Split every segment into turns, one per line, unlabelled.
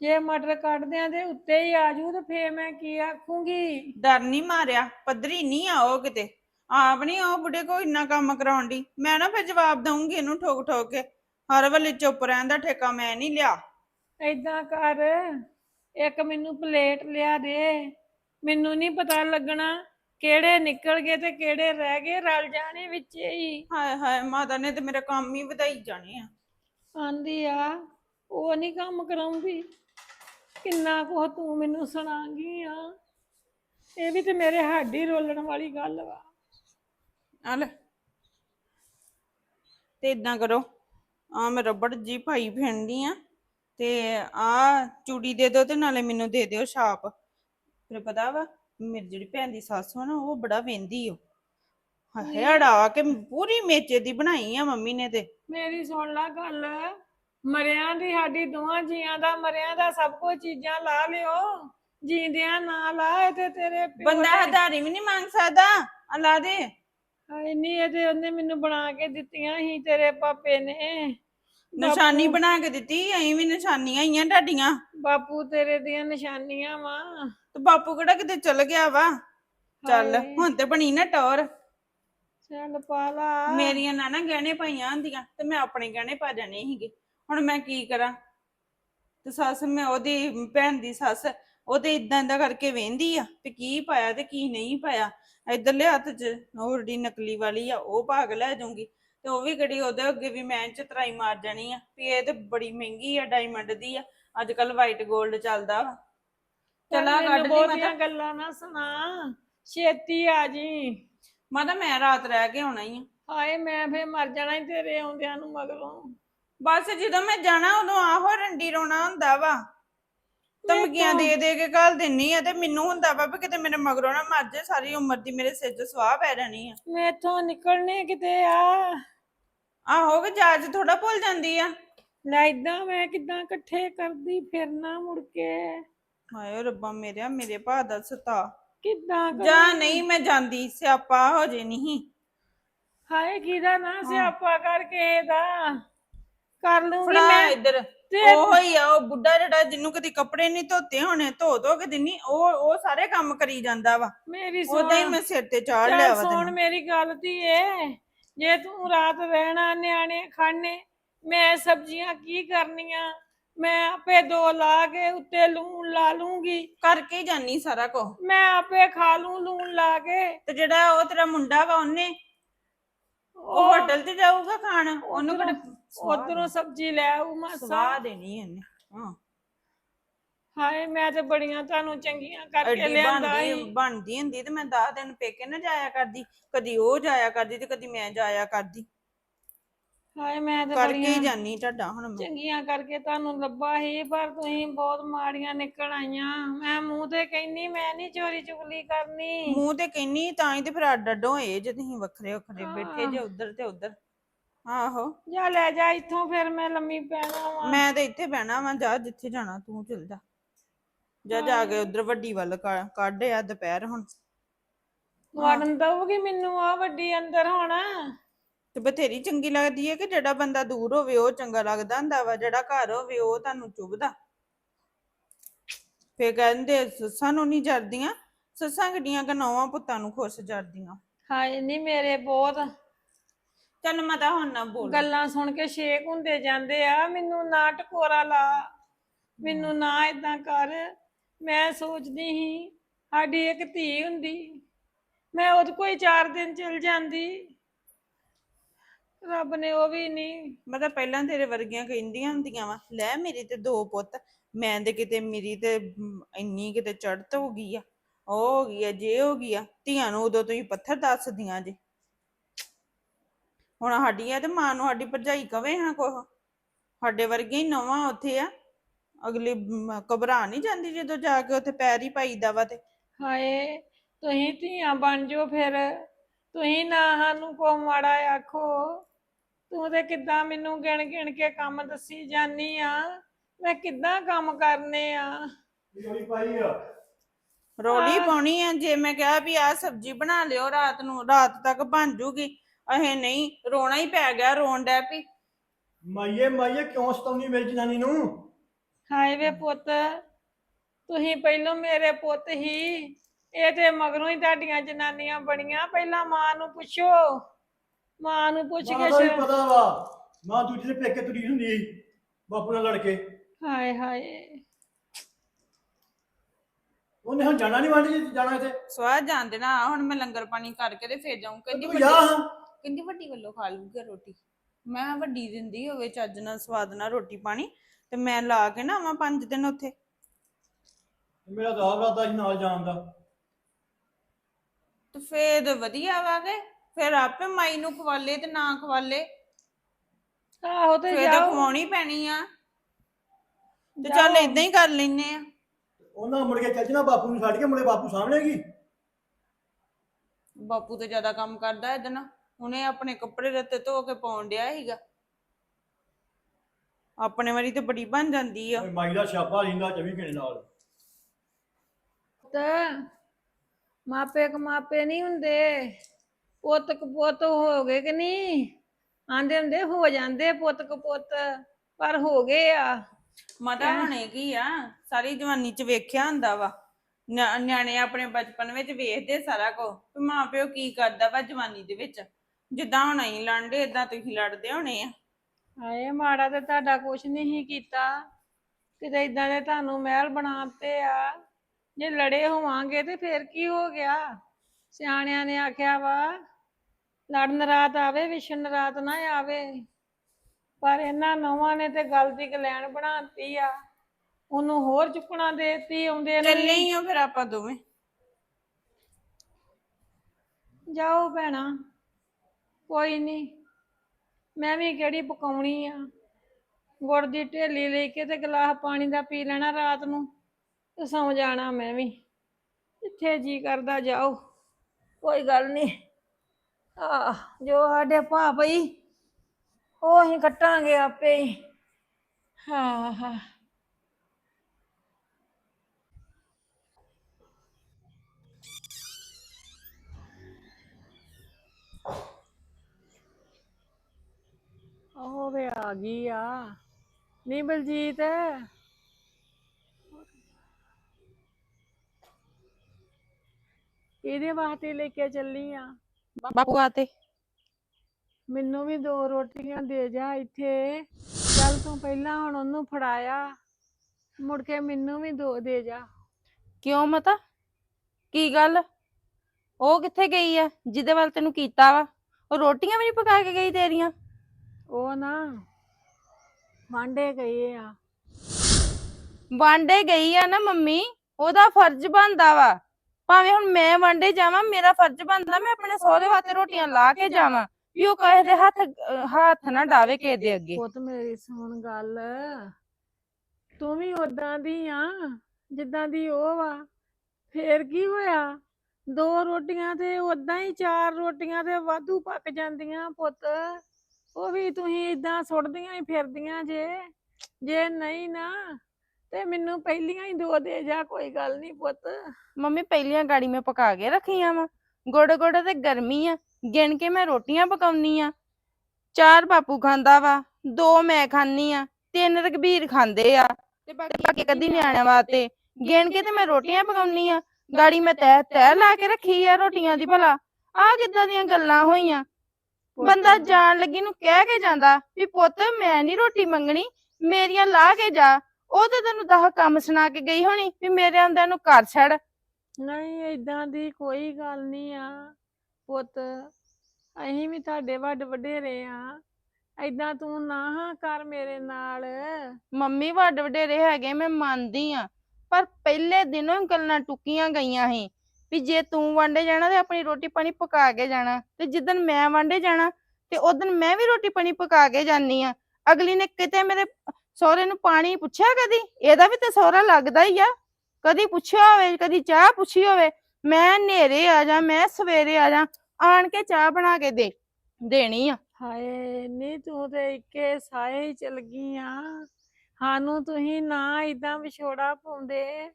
ਜੇ ਮਟਰ ਕੱਢਦਿਆਂ ਦੇ ਉੱਤੇ ਹੀ ਆ ਜੂ ਤੇ ਫੇਰ ਮੈਂ ਕੀ ਆਖੂੰਗੀ?
ਡਰ ਨਹੀਂ ਮਾਰਿਆ ਪੱਧਰੀ ਨਹੀਂ ਆ ਉਹ ਕਿਤੇ। ਆਪ ਨਹੀਂ ਉਹ ਬੁੱਢੇ ਕੋ ਇੰਨਾ ਕੰਮ ਕਰਾਉਣ ਦੀ ਮੈਂ ਨਾ ਫਿਰ ਜਵਾਬ ਦਊਂਗੀ ਇਹਨੂੰ ਠੋਕ ਠੋਕ ਕੇ। ਹਰ ਵੇਲੇ ਚੁੱਪ ਰਹਿਣ ਦਾ ਠੇਕਾ ਮੈਂ ਨਹੀਂ ਲਿਆ।
ਏਦਾਂ ਕਰ ਇੱਕ ਮੈਨੂੰ ਪਲੇਟ ਲਿਆ ਦੇ। ਮੈਨੂੰ ਨਹੀਂ ਪਤਾ ਲੱਗਣਾ ਕਿਹੜੇ ਨਿਕਲ ਗਏ ਤੇ ਕਿਹੜੇ ਰਹਿ ਗਏ ਰਲ ਜਾਣੇ ਵਿੱਚ ਹੀ।
ਹਾਏ ਹਾਏ ਮਾਤਾ ਨੇ ਤੇ ਮੇਰੇ ਕੰਮ ਹੀ ਵਧਾਈ ਜਾਣੇ ਆ।
ਆਂਦੀ ਆ ਉਹ ਨਹੀਂ ਕੰਮ ਕਰਾਉਂਦੀ। ਕਿੰਨਾ ਕੁ ਤੂੰ ਮੈਨੂੰ ਸੁਣਾਂਗੀ ਆ। ਇਹ ਵੀ ਤੇ ਮੇਰੇ ਹੱਡੀ ਰੋਲਣ ਵਾਲੀ ਗੱਲ ਵਾ।
ਆ ਲੈ। ਤੇ ਇਦਾਂ ਕਰੋ ਆ ਮੈਂ ਰਬੜ ਜੀ ਭਾਈ ਫੈਂਦੀ ਆ ਤੇ ਆ ਚੂੜੀ ਦੇ ਦਿਓ ਤੇ ਨਾਲੇ ਮੈਨੂੰ ਦੇ ਦਿਓ ਛਾਪ। ਫਿਰ ਪਤਾ ਵਾ ਮੇਰੀ ਜਿਹੜੀ ਭੈਣ ਦੀ ਸੱਸ ਵਾ ਨਾ ਉਹ ਬੜਾ ਵੇਂਦੀ ਓ। ਹਾਏ। ਅੜਾ ਕੇ ਪੂਰੀ ਮੇਚੇ ਦੀ ਬਣਾਈ ਆ ਮੰਮੀ ਨੇ ਤੇ।
ਮੇਰੀ ਸੁਣ ਲਾ ਗੱਲ। ਮਰਿਆਂ ਦੀ ਸਾਡੀ ਦੋਵਾਂ ਜੀਆਂ ਦਾ ਮਰਿਆਂ ਦਾ ਸਭ ਕੁਝ ਚੀਜ਼ਾਂ ਲਾ ਲਿਓ। ਜੀਂਦਿਆਂ ਨਾ ਲਾਏ ਤੇ ਤੇਰੇ ਪਿਓ
ਬੰਦਾ
ਨੇ-
ਹਜ਼ਾਰੀ ਵੀ ਨਹੀਂ ਮੰਗ ਸਕਦਾ। ਆ ਲਾ ਦੇ।
ਹਾਏ ਨਹੀਂ ਇਹਦੇ ਉਹਨੇ ਮੈਨੂੰ ਬਣਾ ਕੇ ਦਿੱਤੀਆਂ ਸੀ ਤੇਰੇ ਪਾਪੇ ਨੇ।
ਨਿਸ਼ਾਨੀ ਬਣਾ ਕੇ ਦਿੱਤੀ ਐਂ ਵੀ ਨਿਸ਼ਾਨੀਆਂ ਹੀ ਆ ਤੁਹਾਡੀਆਂ
ਬਾਪੂ ਤੇਰੇ ਦੀਆਂ ਨਿਸ਼ਾਨੀਆਂ ਵਾ।
ਤੇ ਬਾਪੂ ਕਿਹੜਾ ਕਿਤੇ ਚਲ ਗਿਆ ਵਾ? ਚੱਲ
ਹਾਏ।
ਹੁਣ ਤੇ ਬਣੀ ਨਾ ਟੌਰ।
ਚੱਲ ਪਾ ਲਾ
ਮੇਰੀਆਂ ਨਾ ਨਾ ਗਹਿਣੇ ਪਾਈਆਂ ਹੁੰਦੀਆਂ ਤੇ ਮੈਂ ਆਪਣੇ ਗਹਿਣੇ ਪਾ ਜਾਣੇ ਸੀਗੇ। ਹੁਣ ਮੈਂ ਕੀ ਕਰਾਂ? ਤੇ ਸੱਸ ਮੈਂ ਉਹਦੀ ਭੈਣ ਦੀ ਸੱਸ ਉਹ ਤੇ ਇਦਾਂ ਦਾ ਕਰਕੇ ਵੇਂਦੀ ਆ ਤੇ ਕੀ ਪਾਇਆ ਤੇ ਕੀ ਨਹੀਂ ਪਾਇਆ। ਇਧਰਲੇ ਹੱਥ 'ਚ ਉਹ ਜਿਹੜੀ ਨਕਲੀ ਵਾਲੀ ਆ ਉਹ ਭਾਗ ਲੈ ਜਾਊਂਗੀ। ਤੇ ਉਹ ਵੀ ਗੜੀ ਉਹਦੇ ਅੱਗੇ ਵੀ ਮੈਂ ਚਤਰਾਈ ਮਾਰ ਜਾਣੀ ਆ ਵੀ ਇਹ ਤੇ ਬੜੀ ਮਹਿੰਗੀ ਆ ਡਾਇਮੰਡ ਦੀ ਆ ਅੱਜ ਕੱਲ ਵਾਈਟ 골ਡ ਚੱਲਦਾ ਵਾ। ਚਲਾ ਕੱਢ ਲਈ
ਬਹੁਤੀਆਂ
ਮਾਤਾ
ਗੱਲਾਂ ਨਾ ਸੁਣਾ। ਛੇਤੀ ਆ ਜੀ।
ਮਾਤਾ ਮੈਂ ਰਾਤ ਰਹਿ ਕੇ ਆਉਣਾ ਹੀ ਆ।
ਹਾਏ ਮੈਂ ਫੇਰ ਮਰ ਜਾਣਾ ਈ ਤੇਰੇ ਆਉਂਦਿਆਂ ਨੂੰ ਮਗਰੋਂ।
ਬਸ ਜਦੋਂ ਮੈਂ ਜਾਣਾ ਉਦੋਂ ਆਹੋ ਰੰਡੀ ਰੋਣਾ ਹੁੰਦਾ ਵਾ। ਧਮਕੀਆਂ ਦੇ ਦੇ ਕੇ ਘੱਲ ਦਿੰਨੀ ਆ ਤੇ ਮੈਨੂੰ ਹੁੰਦਾ ਵਾ ਵੀ ਕਿਤੇ ਮੇਰੇ ਮਗਰੋਂ ਨਾ ਮਰ ਜੇ ਸਾਰੀ ਉਮਰ ਦੀ ਮੇਰੇ ਸਿਰ 'ਚ ਸਵਾਹ ਪੈ ਜਾਣੀ ਆ।
ਮੈਥੋਂ ਨਿਕਲਣੇ ਕਿਤੇ ਆ?
ਆਹੋ ਕਿ ਜਾਜ ਥੋੜਾ ਭੁੱਲ ਜਾਂਦੀ ਆ।
ਲੈ ਇਦਾਂ ਮੈਂ ਕਿਦਾਂ ਇਕੱਠੇ ਕਰਦੀ ਫਿਰਨਾ ਮੁੜ ਕੇ?
ਹਾਏ ਰੱਬਾ ਮੇਰਿਆ ਮੇਰੇ ਭਾ ਦਾ ਸਤਾ।
ਕਿਦਾਂ
ਜਾ ਨਹੀਂ ਮੈਂ ਜਾਂਦੀ ਸਿਆਪਾ ਹੋ ਜੇ ਨਹੀਂ।
ਹਾਏ ਕਿਦਾ ਨਾ ਸਿਆਪਾ ਕਰਕੇ ਇਹਦਾ? ਕਰ ਲੂੰਗੀ
ਫੜਾ
ਮੈਂ।
ਇੱਧਰ।
ਤੇ-
ਉਹ ਹੀ ਆ ਉਹ ਬੁੱਢਾ ਜਿਹੜਾ ਜਿਹਨੂੰ ਕਦੀ ਕੱਪੜੇ ਨਹੀਂ ਧੋਤੇ ਹੋਣੇ ਧੋ ਧੋ ਕੇ ਦਿੰਨੀ ਉਹ ਉਹ ਸਾਰੇ ਕੰਮ ਕਰੀ ਜਾਂਦਾ ਵਾ।
ਮੇਰੀ
ਉਦਾਂ ਹੀ
ਸੁਣ।
ਮੈਂ ਸਿਰ ਤੇ ਚਾੜ
ਚੱਲ
ਲਿਆ ਵਾ
ਸੁਣ
ਤੈਨੂੰ।
ਮੇਰੀ ਗੱਲ ਧੀਏ ਜੇ ਤੂੰ ਰਾਤ ਰਹਿਣਾ ਨਿਆਣੇ ਖਾਣੇ ਮੈਂ ਸਬਜ਼ੀਆਂ ਕੀ ਕਰਨੀਆਂ? ਮੈਂ ਆਪੇ ਦੋ ਲਾ ਕੇ ਉੱਤੇ ਲੂਣ ਲਾ ਲੂੰਗੀ।
ਕਰਕੇ ਹੀ ਜਾਨੀ ਸਾਰਾ ਕੁਝ
ਮੈਂ ਆਪੇ ਖਾ ਲੂੰ ਲੂਣ ਲਾ ਕੇ।
ਤੇ ਜਿਹੜਾ ਉਹ ਤੇਰਾ ਮੁੰਡਾ ਵਾ ਉਹਨੇ ਉਹ ਹੋਟਲ ਤੇ ਜਾਊਗਾ ਖਾਣ? ਉਹਨੂੰ ਕਿਹੜਾ
ਉਧਰੋਂ ਸਬਜ਼ੀ ਲੈ ਆਉ ਮਾਸਾ
ਸਵਾਹ ਦੇਣੀ ਇਹਨੇ ਹਾਂ।
ਹਾਏ ਮੈਂ ਤੇ ਬੜੀਆਂ ਤੁਹਾਨੂੰ ਚੰਗੀਆਂ ਕਰਕੇ ਲਿਆਂਦਾ
ਬਣਦੀ
ਸੀ
ਬਣਦੀ ਹੁੰਦੀ ਤੇ ਮੈਂ 10 ਦਿਨ ਪੇਕੇ ਨਾ ਜਾਇਆ ਕਰਦੀ ਕਦੀ ਉਹ ਜਾਇਆ ਕਰਦੀ ਤੇ ਕਦੀ ਮੈਂ ਜਾਇਆ ਕਰਦੀ।
ਹਾਏ ਮੈਂ ਤੇ
ਕਰਕੇ ਹੀ
ਬੜੀਆਂ
ਜਾਨੀ ਤੁਹਾਡਾ ਹੁਣ ਮੈਂ।
ਚੰਗੀਆਂ ਕਰਕੇ ਤੁਹਾਨੂੰ ਲੱਭਾ ਸੀ ਪਰ ਤੁਸੀਂ ਬਹੁਤ ਮਾੜੀਆਂ ਨਿਕਲ ਆਈਆਂ। ਮੈਂ ਮੂੰਹ ਤੇ ਕਹਿੰਨੀ ਮੈਂ ਨਹੀਂ ਚੋਰੀ ਚੁਗਲੀ ਕਰਨੀ।
ਮੂੰਹ ਤੇ ਕਹਿੰਨੀ ਤਾਂ ਹੀ ਤੇ ਫਿਰ ਅੱਡ ਅੱਡ ਹੋਏ ਜੇ ਤੁਸੀਂ ਵੱਖਰੇ ਵੱਖਰੇ ਬੈਠੇ ਜੇ ਉਧਰ ਤੇ ਉਧਰ। ਆਹੋ।
ਜਾ ਲੈ ਜਾ ਇੱਥੋਂ ਫਿਰ ਮੈਂ ਲੰਮੀ ਪੈਣਾ ਵਾ।
ਮੈਂ ਤੇ ਇੱਥੇ ਬਹਿਣਾ ਵਾਂ ਜਾ ਜਿੱਥੇ ਜਾਣਾ ਤੂੰ ਚਲ ਜਾ। ਜਾ ਜਾ ਕੇ ਉਧਰ ਵੱਡੀ ਵੱਲ ਕਾ- ਕੱਢ ਆ ਦੁਪਹਿਰ ਹੁਣ।
ਵੜਨ ਦਊਗੀ ਮੈਨੂੰ ਆ ਵੱਡੀ ਅੰਦਰ ਹੁਣ।
ਤੇ ਬਥੇਰੀ ਚੰਗੀ ਲੱਗਦੀ ਹੈ ਕਿ ਜਿਹੜਾ ਬੰਦਾ ਦੂਰ ਹੋਵੇ ਉਹ ਚੰਗਾ ਲੱਗਦਾ ਹੁੰਦਾ ਵਾ। ਜਿਹੜਾ ਘਰ ਹੋਵੇ ਉਹ ਤੁਹਾਨੂੰ ਚੁਭਦਾ। ਫੇ ਕਹਿੰਦੇ ਸੱਸਾਂ ਨੂੰ ਨਹੀਂ ਜਰਦੀਆਂ। ਸੱਸਾਂ ਗੱਡੀਆਂ ਕਨਾਵਾਂ ਪੁੱਤਾਂ ਨੂੰ ਖੁਸ਼ ਜਰਦੀਆਂ।
ਹਾਏ ਨਹੀਂ ਮੇਰੇ ਬਹੁਤ।
ਚੱਲ ਮਤਾ ਹੁਣ ਨਾ ਬੋਲ।
ਗੱਲਾਂ ਸੁਣ ਕੇ ਸ਼ੇਕ ਹੁੰਦੇ ਜਾਂਦੇ ਆ ਮੈਨੂੰ ਨਾ ਟਕੋਰਾ ਲਾ ਮੈਨੂੰ ਨਾ ਇਦਾਂ ਕਰ। ਮੈਂ ਸੋਚਦੀ ਸੀ ਸਾਡੀ ਇੱਕ ਧੀ ਹੁੰਦੀ ਮੈਂ ਉਹਦੇ ਕੋਈ 4 ਦਿਨ ਚਲ ਜਾਂਦੀ। ਰੱਬ ਨੇ ਉਹ ਵੀ ਨਹੀਂ
ਮੈਂ ਤਾਂ ਪਹਿਲਾਂ ਤੇਰੇ ਵਰਗੀਆਂ ਕਹਿੰਦੀਆਂ ਹੁੰਦੀਆਂ ਵਾ ਲੈ ਮੇਰੀ ਤੇ ਦੋ ਪੁੱਤ ਮੈਂ ਤੇ ਕਿਤੇ ਮੇਰੀ ਤੇ ਮ, ਇੰਨੀ ਕਿਤੇ ਚੜਤ ਹੋ ਗਈ ਆ ਉਹ ਹੋ ਗਈ ਆ ਜੇ ਹੋ ਗਈ ਆ ਧੀਆਂ ਨੂੰ ਉਦੋਂ ਤੁਸੀਂ ਪੱਥਰ ਦੱਸਦੀਆਂ ਜੇ। ਹੁਣ ਸਾਡੀ ਆ ਤੇ ਮਾਂ ਨੂੰ ਸਾਡੀ ਭਰਜਾਈ ਕਵੇ ਹਾਂ ਕੁਛ। ਸਾਡੇ ਵਰਗੇ ਹੀ ਨਵਾਂ ਉੱਥੇ ਆ। ਅਗਲੀ ਮ, ਘਬਰਾ ਨਹੀਂ ਜਾਂਦੀ ਜਦੋਂ ਜਾ ਕੇ ਉੱਥੇ ਪੈਰ ਹੀ ਪਾਈਦਾ ਵਾ ਤੇ।
ਹਾਏ ਤੁਸੀਂ ਧੀਆਂ ਬਣ ਜਾਓ ਫਿਰ। ਤੁਸੀਂ ਨਾ ਸਾਨੂੰ ਕੋ ਮਾੜਾ ਆਖੋ। ਤੂੰ ਤੇ ਕਿੱਦਾਂ ਮੈਨੂੰ ਗਿਣ ਗਿਣ ਕੇ ਕੰਮ ਦੱਸੀ ਜਾਨੀ ਆ। ਮੈਂ ਕਿੱਦਾਂ ਕੰਮ ਕਰਨੇ ਆ?
ਪਾਈ ਆ।
ਰੋਲੀ। ਪਾਉਣੀ ਆ। ਜੇ ਮੈਂ ਕਿਹਾ ਵੀ ਆ ਸਬਜ਼ੀ ਬਣਾ ਲਿਓ ਰਾਤ ਨੂੰ ਰਾਤ ਤੱਕ ਬਣ ਜੂਗੀ। ਅਹੇ ਨਹੀਂ ਰੋਣਾ ਹੀ ਪੈ ਗਿਆ ਰੋਣ ਡੈ ਪਈ।
ਮਾਈਏ ਮਾਈਏ ਕਿਉਂ ਸਤਾਉਣੀ ਮੇਰੀ ਜਨਾਨੀ ਨੂੰ?
ਹਾਏ ਵੇ ਪੁੱਤ ਤੁਸੀਂ ਪਹਿਲੋਂ ਮੇਰੇ ਪੁੱਤ ਹੀ। ਇਹ ਤੇ ਮਗਰੋਂ ਹੀ ਤੁਹਾਡੀਆਂ ਜਨਾਨੀਆਂ ਬਣੀਆਂ ਪਹਿਲਾਂ ਮਾਂ ਨੂੰ ਪੁੱਛੋ। ਮਾਂ ਨੂੰ ਪੁੱਛ
ਮਾਂ
ਕੇ
ਦਾ ਵੀ
ਸ਼-
ਪਤਾ ਵਾ ਮਾਂ ਦੂਜੀ ਦੇ ਪੇਕੇ ਤੁਰੀ ਹੁੰਦੀ ਸੀ ਬਾਪੂ ਨਾਲ ਲੜ ਕੇ।
ਹਾਏ ਹਾਏ।
ਉਹਨੇ ਹੁਣ ਜਾਣਾ ਨਹੀਂ ਵਾਂਢੀ ਜੀ ਜਾਣਾ ਇੱਥੇ?
ਸਵਾਹ ਜਾਂਦੇ ਨਾ ਹੁਣ ਮੈਂ ਲੰਗਰ ਪਾਣੀ ਕਰਕੇ ਤੇ ਫੇਰ ਜਾਊਂ। ਕਹਿੰਦੀ
ਤੂੰ ਜਾ ਹਾਂ
ਕਹਿੰਦੀ ਵੱਡੀ ਵੱਲੋਂ ਖਾ ਲੂਗਾ ਰੋਟੀ। ਮੈਂ ਕਿਹਾ ਵੱਡੀ ਦਿੰਦੀ ਹੋਵੇ ਚੱਜ ਨਾਲ ਸਵਾਦ ਨਾਲ ਰੋਟੀ ਪਾਣੀ ਤੇ ਮੈਂ ਲਾ ਕੇ ਨਾ ਆਵਾਂ ਪੰਜ ਦਿਨ ਉੱਥੇ।
ਮੇਰਾ ਤਾਂ ਆਪ ਰਾਦਾ ਸੀ ਨਾਲ ਜਾਣ ਦਾ।
ਤੇ ਫੇਰ ਤਾਂ ਵਧੀਆ ਵਾ ਕੇ ਫਿਰ ਆਪੇ ਮਾਈ ਨੂੰ ਖਵਾਲੇ ਤੇ ਨਾ ਖਵਾਲੇ।
ਆਹੋ ਤੇ
ਫੇਰ ਤਾਂ
ਜਾਓ।
ਖਵਾਉਣੀ ਪੈਣੀ ਆ। ਤੇ
ਜਾਓ।
ਚੱਲ ਇਦਾਂ ਹੀ ਕਰ ਲੈਨੇ ਆ।
ਉਹਨਾਂ ਮੁੜ ਕੇ ਚੱਲ ਜਣਾ ਬਾਪੂ ਨੂੰ ਛੱਡ ਕੇ ਮੁੜੇ ਬਾਪੂ ਸਾਹਮਣੇਗੀ
ਬਾਪੂ ਤੇ ਜ਼ਿਆਦਾ ਕੰਮ ਕਰਦਾ ਇਹਦੇ ਨਾਲ ਹੁਣੇ ਆਪਣੇ ਕੱਪੜੇ ਰੱਤੇ ਧੋ ਕੇ ਪਾਉਣ ਡਿਆ ਸੀਗਾ। ਆਪਣੇ ਵਾਰੀ ਤੇ ਬੜੀ ਬਣ ਜਾਂਦੀ ਆ।
ਮਾਈ ਦਾ ਛਾਪਾ ਲਿੰਦਾ 24 ਘੰਟੇ ਨਾਲ।
ਪੁੱਤ ਮਾਪੇ ਕ ਮਾਪੇ ਨਹੀਂ ਹੁੰਦੇ। ਪੁੱਤ ਕ ਪੁੱਤ ਹੋ ਗਏ ਕਿ ਨਹੀਂ? ਆਂਦੇ ਹੁੰਦੇ ਹੋ ਜਾਂਦੇ ਪੁੱਤ ਕ ਪੁੱਤ ਪਰ ਹੋ ਗਏ ਆ।
ਮਾਤਾ ਹੁਣੇ ਕੀ ਆ? ਸਾਰੀ ਜਵਾਨੀ ਚ ਵੇਖਿਆ ਹੁੰਦਾ ਵਾ। ਨਿਆ- ਨਿਆਣੇ ਆਪਣੇ ਬਚਪਨ ਵਿੱਚ ਵੇਖਦੇ ਸਾਰਾ ਕੁਝ ਮਾਂ ਪਿਓ ਕੀ ਕਰਦਾ ਵਾ ਜਵਾਨੀ ਦੇ ਵਿੱਚ? ਜਿੱਦਾਂ ਹੁਣ ਅਸੀਂ ਲੜਦੇ ਏਦਾਂ ਤੁਸੀਂ ਲੜਦੇ ਹੋਣੇ ਆ।
ਹਾਏ ਮਾੜਾ ਤੇ ਤੁਹਾਡਾ ਕੁਛ ਨਹੀਂ ਕੀਤਾ। ਕਿਤੇ ਇਦਾਂ ਦੇ ਤੁਹਾਨੂੰ ਮਹਿਲ ਬਣਾਤੇ ਆ। ਜੇ ਲੜੇ ਹੋਵਾਂਗੇ ਤੇ ਫੇਰ ਕੀ ਹੋ ਗਿਆ? ਸਿਆਣਿਆਂ ਨੇ ਆਖਿਆ ਵਾ ਲੜਨ ਰਾਤ ਆਵੇ ਵਿਛਣ ਰਾਤ ਨਾ ਆਵੇ। ਪਰ ਇਹਨਾਂ ਨੌਵਾਂ ਨੇ ਤੇ ਗੱਲ ਦੀ ਗਲੈਣ ਬਣਾਤੀ ਆ। ਉਹਨੂੰ ਹੋਰ ਚੁੱਕਣਾ ਦੇਤੀ ਆਉਂਦੇ ਨੂੰ
ਚੱਲੇ ਹੀ ਆ ਫਿਰ ਆਪਾਂ ਦੋਵੇਂ।
ਜਾਓ ਭੈਣਾ। ਕੋਈ ਨਹੀਂ ਮੈਂ ਵੀ ਕਿਹੜੀ ਪਕਾਉਣੀ ਆ। ਗੁੜ ਦੀ ਢੇਲੀ ਲੈ ਕੇ ਤੇ ਗਲਾਸ ਪਾਣੀ ਦਾ ਪੀ ਲੈਣਾ ਰਾਤ ਨੂੰ ਤੇ ਸੌ ਜਾਣਾ ਮੈਂ ਵੀ। ਜਿੱਥੇ ਜੀ ਕਰਦਾ ਜਾਓ। ਕੋਈ ਗੱਲ ਨਹੀਂ ਆ ਜੋ ਸਾਡੇ ਭਾ ਪਈ ਉਹ ਅਸੀਂ ਕੱਟਾਂਗੇ ਆਪੇ ਹੀ। ਹਾਂ ਹਾਂ। ਉਹ ਵੇ ਆ ਗਈ ਆ। ਨੀ ਬਲਜੀਤ। ਇਹਦੇ ਵਾਸਤੇ ਲੈ ਕੇ ਚੱਲੀ ਆ।
ਬਾਪੂ ਆਤੇ।
ਮੈਨੂੰ ਵੀ ਦੋ ਰੋਟੀਆਂ ਦੇ ਜਾ ਇੱਥੇ। ਚੱਲ ਤੂੰ ਪਹਿਲਾਂ ਹੁਣ ਉਹਨੂੰ ਫੜਾਇਆ। ਮੁੜ ਕੇ ਮੈਨੂੰ ਵੀ ਦੋ ਦੇ ਜਾ।
ਕਿਉਂ ਮਤਾ? ਕੀ ਗੱਲ? ਉਹ ਕਿੱਥੇ ਗਈ ਆ? ਜਿਹਦੇ ਵੱਲ ਤੈਨੂੰ ਕੀਤਾ ਵਾ। ਉਹ ਰੋਟੀਆਂ ਵੀ ਨਹੀਂ ਪਕਾ ਕੇ ਗਈ ਤੇਰੀਆਂ।
ਉਹ ਨਾ ਵਾਂਡੇ ਗਏ ਆ।
ਵਾਂਡੇ ਗਈ ਆ ਨਾ ਮੰਮੀ ਉਹਦਾ ਫਰਜ਼ ਬਣਦਾ ਵਾ। ਭਾਵੇਂ ਹੁਣ ਮੈਂ ਵਾਂਡੇ ਜਾਵਾਂ ਮੇਰਾ ਫਰਜ਼ ਬਣਦਾ ਮੈਂ ਆਪਣੇ ਸਹੁਰੇ ਵਾਸਤੇ ਰੋਟੀਆਂ ਲਾ ਕੇ ਜਾਵਾਂ ਵੀ ਉਹ ਕਹੇ ਦੇ ਹੱਥ ਹੱਥ ਨਾ ਡਾਵੇ ਕਿਸੇ ਦੇ ਅੱਗੇ।
ਪੁੱਤ ਮੇਰੀ ਸੁਣ ਗੱਲ ਤੂੰ ਵੀ ਉਦਾਂ ਦੀ ਆ ਜਿੱਦਾਂ ਦੀ ਉਹ ਵਾ ਫੇਰ ਕੀ ਹੋਇਆ? ਦੋ ਰੋਟੀਆਂ ਤੇ ਉਦਾਂ ਹੀ ਚਾਰ ਰੋਟੀਆਂ ਤੇ ਵਾਧੂ ਪੱਕ ਜਾਂਦੀਆਂ ਪੁੱਤ। ਉਹ ਵੀ ਤੁਸੀਂ ਇਦਾਂ ਸੁੱਟਦੀਆਂ ਹੀ ਫਿਰਦੀਆਂ ਜੇ ਜੇ ਨਹੀਂ ਨਾ ਤੇ ਮੈਨੂੰ ਪਹਿਲੀਆਂ ਹੀ ਦੋ ਦੇ ਜਾ ਕੋਈ ਗੱਲ ਨਹੀਂ ਪੁੱਤ।
ਮੰਮੀ ਪਹਿਲੀਆਂ ਗਾੜੀ ਮੈਂ ਪਕਾ ਕੇ ਰੱਖੀਆਂ ਵਾ। ਗੋੜੇ ਗੋੜੇ ਤੇ ਗਰਮੀ ਆ ਗਿਣ ਕੇ ਮੈਂ ਰੋਟੀਆਂ ਪਕਾਉਣੀ ਆ। ਚਾਰ ਬਾਪੂ ਖਾਂਦਾ ਵਾ ਦੋ ਮੈਂ ਖਾਂਦੀ ਆ ਤਿੰਨ ਰਘਬੀਰ ਖਾਂਦੇ ਆ। ਤੇ ਬਾਕੀ ਕਦੀ ਨਿਆਣਿਆਂ ਵਾਸਤੇ ਗਿਣ ਕੇ ਤੇ ਮੈਂ ਰੋਟੀਆਂ ਪਕਾਉਣੀ ਆ। ਗਾੜੀ ਮੈਂ ਤਹਿ ਤਹਿ ਲਾ ਕੇ ਰੱਖੀ ਆ ਰੋਟੀਆਂ ਦੀ ਭਲਾ। ਆ ਕਿੱਦਾਂ ਦੀਆਂ ਗੱਲਾਂ ਹੋਈਆਂ? ਬੰਦਾ ਜਾਣ ਲੱਗੀ ਨੂੰ ਕਹਿ ਕੇ ਜਾਂਦਾ ਵੀ ਪੁੱਤ ਮੈਂ ਨਹੀਂ ਰੋਟੀ ਮੰਗਣੀ ਮੇਰੀਆਂ ਲਾ ਕੇ ਜਾ। ਉਹ ਤੇ ਤੈਨੂੰ ਦਹ ਕੰਮ ਸੁਣਾ ਕੇ ਗਈ ਹੋਣੀ ਵੀ ਮੇਰੇ ਆਂਦਿਆਂ ਨੂੰ ਘਰ ਛੱਡ।
ਨਹੀਂ ਏਦਾਂ ਦੀ ਕੋਈ ਗੱਲ ਨਹੀਂ ਆ ਪੁੱਤ। ਅਸੀਂ ਵੀ ਤੁਹਾਡੇ ਵੱਡ ਵਡੇਰੇ ਆ। ਏਦਾਂ ਤੂੰ ਨਾ ਹਾਂ ਕਰ ਮੇਰੇ ਨਾਲ।
ਮੰਮੀ ਵੱਡ ਵਡੇਰੇ ਹੈਗੇ ਮੈਂ ਮੰਨਦੀ ਆ। ਪਰ ਪਹਿਲੇ ਦਿਨੋਂ ਹੀ ਗੱਲਾਂ ਟੁੱਕੀਆਂ ਗਈਆਂ ਸੀ। ਵੀ ਜੇ ਤੂੰ ਵਾਂਡੇ ਜਾਣਾ ਤੇ ਆਪਣੀ ਰੋਟੀ ਪਾਣੀ ਪਕਾ ਕੇ ਜਾਣਾ ਤੇ ਜਿੱਦਣ ਮੈਂ ਵਾਂਡੇ ਜਾਣਾ ਤੇ ਉਦੋਂ ਮੈਂ ਵੀ ਰੋਟੀ ਪਾਣੀ ਪਕਾ ਕੇ ਜਾਨੀ ਆ। ਅਗਲੀ ਨੇ ਕਿਤੇ ਮੇਰੇ ਸਹੁਰੇ ਨੂੰ ਪਾਣੀ ਪੁੱਛਿਆ ਕਦੀ? ਇਹਦਾ ਵੀ ਤੇ ਸਹੁਰਾ ਲੱਗਦਾ ਹੀ ਆ। ਕਦੀ ਪੁੱਛਿਆ ਹੋਵੇ, ਕਦੀ ਚਾਹ ਪੁੱਛੀ ਹੋਵੇ, ਮੈਂ ਹਨੇਰੇ ਆ ਜਾ, ਮੈਂ ਸਵੇਰੇ ਆ ਜਾ, ਆਣ ਕੇ ਚਾਹ ਬਣਾ ਕੇ ਦੇ, ਦੇਣੀ ਆ।
ਹਾਏ, ਨੀ ਤੂੰ ਤੇ ਇੱਕੇ ਸਾਏ ਹੀ ਚਲ ਗਈ ਆ। ਸਾਨੂੰ ਤੁਸੀਂ ਨਾ ਏਦਾਂ ਵਿਛੋੜਾ ਪਾਉਂਦੇ।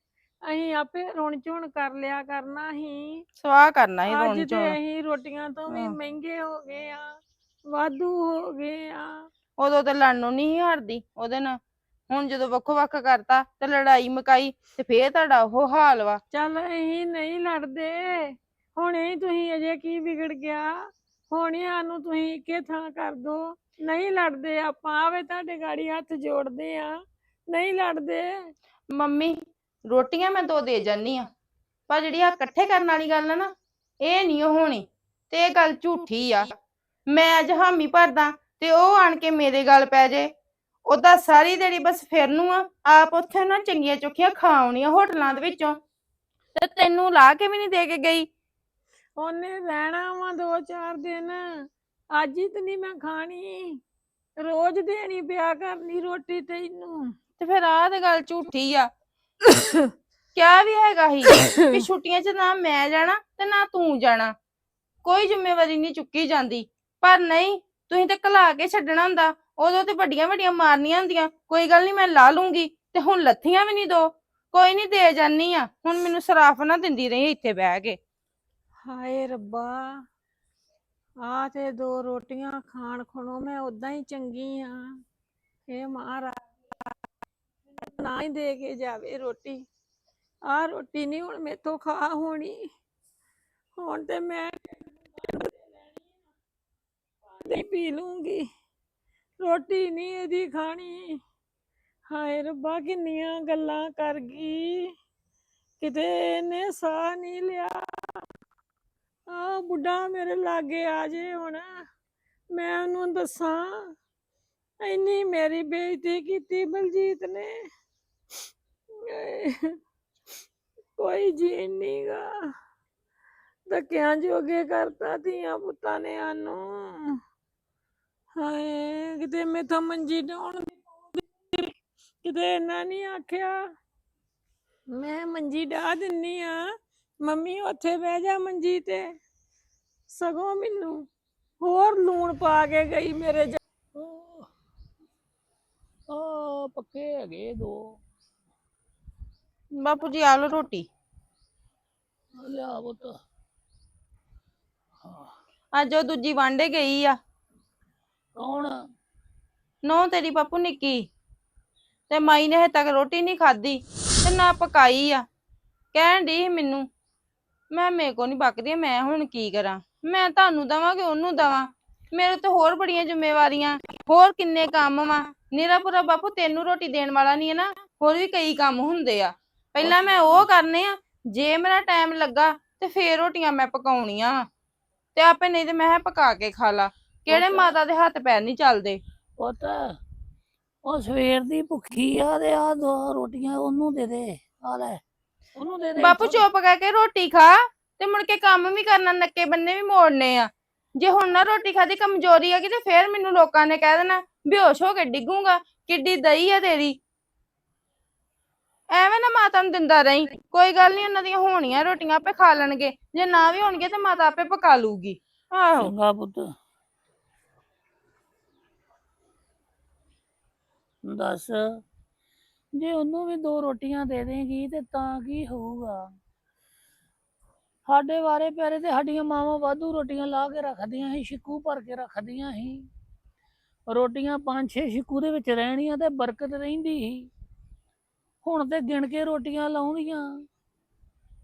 ਅਸੀਂ ਆਪੇ ਰੁਣ ਝੁਣ ਕਰ ਲਿਆ ਕਰਨਾ ਸੀ।
ਸਵਾਹ ਕਰਨਾ ਹੀ
ਅੱਜ
ਰੋਣ
ਤੇ
ਚੋਂ
ਅਸੀਂ ਰੋਟੀਆਂ ਤੋਂ ਵੀ
ਹਾਂ।
ਮਹਿੰਗੇ ਹੋ ਗਏ ਆ ਵਾਧੂ ਹੋ ਗਏ ਆ।
ਉਦੋਂ ਤੇ ਲੜਨੋਂ ਨਹੀਂ ਸੀ ਹਟਦੀ ਉਹਦੇ ਨਾਲ। ਹੁਣ ਜਦੋਂ ਵੱਖੋ ਵੱਖ ਕਰਤਾ ਤੇ ਲੜਾਈ ਮਕਾਈ ਤੇ ਫੇਰ ਤੁਹਾਡਾ ਉਹ ਹਾਲ ਵਾ।
ਚੱਲ ਅਸੀਂ ਨਹੀਂ ਲੜਦੇ। ਹੁਣੇ ਹੀ ਤੁਸੀਂ ਅਜੇ ਕੀ ਵਿਗੜ ਗਿਆ। ਹੁਣੇ ਸਾਨੂੰ ਤੁਸੀਂ ਇੱਕੇ ਥਾਂ ਕਰ ਦੋ। ਨਹੀਂ ਲੜਦੇ ਆਪਾਂ ਆਵੇ ਤੁਹਾਡੇ ਗਾੜੀ ਹੱਥ ਜੋੜਦੇ ਆ। ਨਹੀਂ ਲੜਦੇ।
ਮੰਮੀ ਰੋਟੀਆਂ ਮੈਂ ਦੋ ਦੇ ਜਾਨੀ ਆ ਪਰ ਜਿਹੜੀ ਆ ਇਕੱਠੇ ਕਰਨ ਵਾਲੀ ਗੱਲ ਆ ਨਾ ਇਹ ਨਹੀਂ ਹੋਣੀ। ਤੇ ਇਹ ਗੱਲ ਝੂਠੀ ਆ। ਮੈਂ ਅੱਜ ਹਾਮੀ ਭਰਦਾ ਤੇ ਉਹ ਆਣ ਕੇ ਮੇਰੇ ਗੱਲ ਪੈ ਜੇ। ਉਹਦਾ ਸਾਰੀ ਦਿਹਾੜੀ ਬਸ ਫਿਰਨੂ ਆ। ਆਪ ਉੱਥੇ ਨਾ ਚੰਗੀਆਂ ਚੋਖੀਆਂ ਖਾਉਣੀਆਂ ਹੋਟਲਾਂ ਦੇ ਵਿੱਚੋਂ। ਤੇ ਤੈਨੂੰ ਲਾ ਕੇ ਵੀ ਨਹੀਂ ਦੇ ਕੇ ਗਈ।
ਉਹਨੇ ਰਹਿਣਾ ਵਾ ਦੋ ਚਾਰ ਦਿਨ। ਅੱਜ ਹੀ ਤੇ ਨਹੀਂ ਮੈਂ ਖਾਣੀ। ਰੋਜ਼ ਦੇਣੀ ਪਿਆ ਕਰਨੀ ਰੋਟੀ ਤੈਨੂੰ।
ਤੇ ਫਿਰ ਆਹ ਤੇ ਗੱਲ ਝੂਠੀ ਆ। ਕਿਆ ਵੀ ਹੈਗਾ ਹੀ ਕਿ ਛੁੱਟੀਆਂ 'ਚ ਨਾ ਮੈਂ ਜਾਣਾ ਤੇ ਨਾ ਤੂੰ ਜਾਣਾ। ਕੋਈ ਜ਼ਿੰਮੇਵਾਰੀ ਨਹੀਂ ਚੁੱਕੀ ਜਾਂਦੀ। ਪਰ ਨਹੀਂ ਤੁਸੀਂ ਤੇ ਘਲਾ ਕੇ ਛੱਡਣਾ ਹੁੰਦਾ। ਉਦੋਂ ਤੇ ਵੱਡੀਆਂ ਵੱਡੀਆਂ ਮਾਰਨੀਆਂ ਹੁੰਦੀਆਂ। ਕੋਈ ਗੱਲ ਨਹੀਂ ਮੈਂ ਲਾ ਲੂੰਗੀ ਤੇ ਹੁਣ ਲੱਥੀਆਂ ਵੀ ਨਹੀਂ ਦੋ। ਕੋਈ ਨਹੀਂ ਦੇ ਜਾਨੀ ਆ। ਹੁਣ ਮੈਨੂੰ ਸਰਾਫ ਨਾ ਦਿੰਦੀ ਰਹੀ ਇੱਥੇ ਬਹਿ ਕੇ।
ਹਾਏ ਰੱਬਾ। ਆ ਤੇ ਦੋ ਰੋਟੀਆਂ ਖਾਣ ਖਣੋ ਮੈਂ ਉਦਾਂ ਹੀ ਚੰਗੀ ਆ। ਇਹ ਮਹਾਰਾਜ। ਨਾ ਹੀ ਦੇ ਕੇ ਜਾਵੇ ਰੋਟੀ। ਆ ਰੋਟੀ ਨਹੀਂ ਹੁਣ ਮੇਥੋਂ ਖਾ ਹੋਣੀ। ਹੁਣ ਤੇ ਮੈਂ ਪਾਣੀ ਪੀ ਲੂੰਗੀ। ਰੋਟੀ ਨਹੀਂ ਇਹਦੀ ਖਾਣੀ। ਹਾਏ ਰੱਬਾ, ਕਿੰਨੀਆਂ ਗੱਲਾਂ ਕਰ ਗਈ। ਕਿਤੇ ਨੇ ਸਾਹ ਨਹੀਂ ਲਿਆ। ਆ ਬੁੱਢਾ ਮੇਰੇ ਲਾਗੇ ਆ ਜੇ ਹੁਣ। ਮੈਂ ਉਹਨੂੰ ਦੱਸਾਂ, ਇੰਨੀ ਮੇਰੀ ਬੇਇੱਜ਼ਤੀ ਕੀਤੀ ਬਲਜੀਤ ਨੇ। ਕੋਈ ਜੀਣ ਨੀਗਾ। ਧੱਕਿਆਂ ਜੋਗੇ ਕਰਤਾ ਧੀਆਂ ਪੁੱਤਾਂ ਨੇ ਆਨੂੰ ਹਾਏ, ਕਿਤੇ ਮੇਥੋਂ ਮੰਜੀ ਡਾਉਣ ਕਿਤੇ ਇਹਨਾਂ ਨਹੀਂ ਆਖਿਆ। ਮੈਂ ਮੰਜੀ ਡਾ ਦਿੰਨੀ ਆ। ਮੰਮੀ ਉੱਥੇ ਬਹਿ ਜਾ ਮੰਜੀ ਤੇ। ਸਗੋਂ ਮੈਨੂੰ ਹੋਰ ਲੂਣ ਪਾ ਕੇ ਗਈ ਮੇਰੇ ਜ-
ਆ ਪੱਕੇ ਹੈਗੇ ਦੋ।
ਬਾਪੂ ਜੀ ਆ ਰੋਟੀ।
ਲਿਆ ਪੁੱਤ
ਅੱਜ ਉਹ ਦੂਜੀ ਵਾਂਡੇ ਗਈ ਆ।
ਕੌਣ?
ਨੋ ਤੇਰੀ ਬਾਪੂ ਨਿੱਕੀ। ਤੇ ਮਾਈ ਨੇ ਹਜੇ ਤੱਕ ਰੋਟੀ ਨਹੀਂ ਖਾਧੀ ਤੇ ਨਾ ਪਕਾਈ ਆ। ਕਹਿਣ ਦੀ ਮੈਨੂੰ ਮੈਂ ਮੇਰੇ ਕੋ ਨਹੀਂ ਪੱਕਦੀ ਮੈਂ ਹੁਣ ਕੀ ਕਰਾਂ? ਮੈਂ ਤੁਹਾਨੂੰ ਦਵਾਂ ਕਿ ਉਹਨੂੰ ਦਵਾਂ? ਮੇਰੇ ਤੇ ਹੋਰ ਬੜੀਆਂ ਜ਼ਿੰਮੇਵਾਰੀਆਂ ਹੋਰ ਕਿੰਨੇ ਕੰਮ ਵਾ? ਨਿਰਾ ਪੂਰਾ ਬਾਪੂ ਤੈਨੂੰ ਰੋਟੀ ਦੇਣ ਵਾਲਾ ਨਹੀਂ ਹੈ ਨਾ ਹੋਰ ਵੀ ਕਈ ਕੰਮ ਹੁੰਦੇ ਆ। ਪਹਿਲਾਂ ਮੈਂ ਉਹ ਕਰਨੇ ਆ ਜੇ ਮੇਰਾ ਟਾਈਮ ਲੱਗਾ ਤੇ ਫੇਰ ਰੋਟੀਆਂ ਮੈਂ ਪਕਾਉਣੀਆਂ। ਵਾਂ। ਤੇ ਆਪੇ ਨਹੀਂ ਤੇ ਮੈਂ ਕਿਹਾ ਪਕਾ ਕੇ ਖਾ ਲਾ। ਕਿਹੜੇ ਮਾਤਾ ਦੇ ਹੱਥ ਪੈਰ ਨਹੀਂ ਚੱਲਦੇ?
ਪੁੱਤ ਉਹ ਸਵੇਰ ਦੀ ਭੁੱਖੀ ਆ ਤੇ ਆ ਦੋ ਰੋਟੀਆਂ ਉਹਨੂੰ ਦੇ ਦੇ ਆ ਲੈ ਉਹਨੂੰ ਦੇ ਦੇ
ਬਾਪੂ। ਚੁੱਪ ਕਰਕੇ ਰੋਟੀ ਖਾ ਤੇ ਮੁੜ ਕੇ ਕੰਮ ਵੀ ਕਰਨਾ ਨੱਕੇ ਬੰਨੇ ਵੀ ਮੋੜਨੇ ਆ। ਜੇ ਹੁਣ ਨਾ ਰੋਟੀ ਖਾਦੀ ਕਮਜ਼ੋਰੀ ਆ ਕਿ ਤੇ ਫੇਰ ਮੈਨੂੰ ਲੋਕਾਂ ਨੇ ਕਹਿ ਦੇਣਾ ਬੇਹੋਸ਼ ਹੋ ਕੇ ਡਿੱਗੂਗਾ ਕਿੱਡੀ ਦਈ ਆ ਤੇਰੀ। ਐਵੇਂ ਨਾ ਮਾਤਾ ਨੂੰ ਦਿੰਦਾ ਰਹੀਂ। ਕੋਈ ਗੱਲ ਨਹੀਂ ਉਹਨਾਂ ਦੀਆਂ ਹੋਣੀਆਂ ਰੋਟੀਆਂ ਆਪੇ ਖਾ ਲੈਣਗੇ। ਜੇ ਨਾ ਵੀ ਹੋਣਗੇ ਤੇ ਮਾਤਾ ਆਪੇ ਪਕਾ ਲੂਗੀ। ਆਹੋ।
ਚੰਗਾ ਪੁੱਤ। ਦੱਸ ਜੇ ਉਹਨੂੰ ਵੀ ਦੋ ਰੋਟੀਆਂ ਦੇ ਦੇਂਗੀ ਤੇ ਤਾਂ ਕੀ ਹੋਊਗਾ? ਸਾਡੇ ਵਾਰੇ ਪਿਆਰੇ ਤੇ ਸਾਡੀਆਂ ਮਾਵਾਂ ਵਾਧੂ ਰੋਟੀਆਂ ਲਾ ਕੇ ਰੱਖਦੀਆਂ ਸੀ ਛਿੱਕੂ ਭਰ ਕੇ ਰੱਖਦੀਆਂ ਸੀ। ਰੋਟੀਆਂ ਪੰਜ ਛੇ ਛਿੱਕੂ ਦੇ ਵਿੱਚ ਰਹਿਣੀਆਂ ਤੇ ਬਰਕਤ ਰਹਿੰਦੀ ਸੀ। ਹੁਣ ਤੇ ਗਿਣ ਕੇ ਰੋਟੀਆਂ ਲਾਉਂਦੀਆਂ।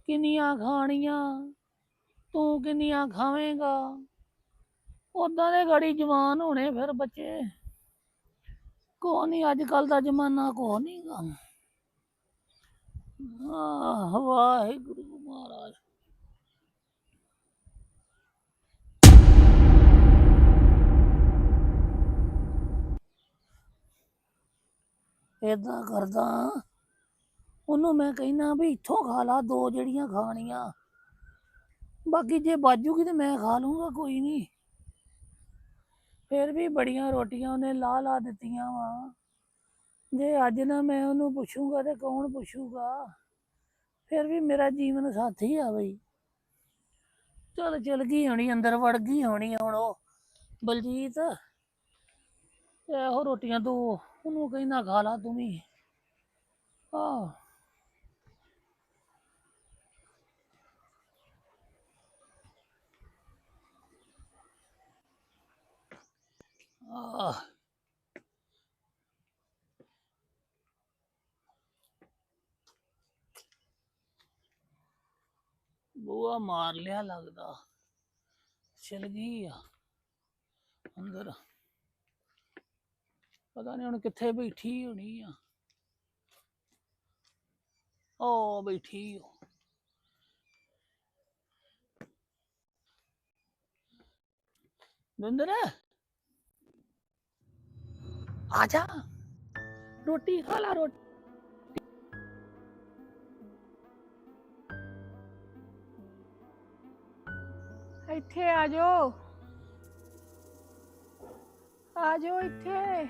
ਕਿੰਨੀਆਂ ਖਾਣੀਆਂ, ਤੂੰ ਕਿੰਨੀਆਂ ਖਾਵੇਂਗਾ। ਉਦਾਂ ਦੇ ਗਾੜੀ ਜਵਾਨ ਹੋਣੇ ਫਿਰ ਬੱਚੇ। ਕੋ ਨਹੀਂ ਅੱਜ ਕੱਲ ਦਾ ਜ਼ਮਾਨਾ ਕੋ ਨਹੀਂਗਾ। ਆਹ, ਵਾਹਿਗੁਰੂ ਮਹਾਰਾਜ। ਏਦਾਂ ਕਰਦਾ। ਉਹਨੂੰ ਮੈਂ ਕਹਿਣਾ ਵੀ ਇੱਥੋਂ ਖਾ ਲਾ, ਦੋ ਜਿਹੜੀਆਂ ਖਾਣੀਆਂ। ਬਾਕੀ ਜੇ ਬਾਜੂਗੀ ਤੇ ਮੈਂ ਖਾ ਲੂੰਗਾ, ਕੋਈ ਨਹੀਂ ਫਿਰ ਵੀ ਬੜੀਆਂ ਰੋਟੀਆਂ ਉਹਨੇ ਲਾ ਲਾ ਦਿੱਤੀਆਂ ਵਾ। ਜੇ ਅੱਜ ਨਾ ਮੈਂ ਉਹਨੂੰ ਪੁੱਛੂੰਗਾ ਤੇ ਕੌਣ ਪੁੱਛੂਗਾ? ਫਿਰ ਵੀ ਮੇਰਾ ਜੀਵਨ ਸਾਥੀ ਆ ਬਈ। ਚਲ ਚਲ ਗਈ ਹੋਣੀ, ਅੰਦਰ ਵੜ ਗਈ ਹੋਣੀ ਹੁਣ ਉਹ। ਬਲਜੀਤ, ਇਹੋ ਰੋਟੀਆਂ ਦੋ, ਉਹਨੂੰ ਕਹਿੰਦਾ ਖਾ ਲਾ ਤੂੰ ਵੀ। ਆਹ। Ah. ਬੂਆ ਮਾਰ ਲਿਆ ਲੱਗਦਾ। ਚਲ ਗਈ ਆ। ਅੰਦਰ। ਪਤਾ ਨਹੀਂ ਹੁਣ ਕਿੱਥੇ ਬੈਠੀ ਹੋਣੀ ਆ। ਓ ਬੈਠੀ ਹੋ ਬਿੰਦਰ। ਆ ਜਾ। ਰੋਟੀ ਖਾ ਲਾ ਰੋਟੀ।
ਇੱਥੇ ਆ ਜਾਓ। ਆ ਜਾਓ ਇੱਥੇ।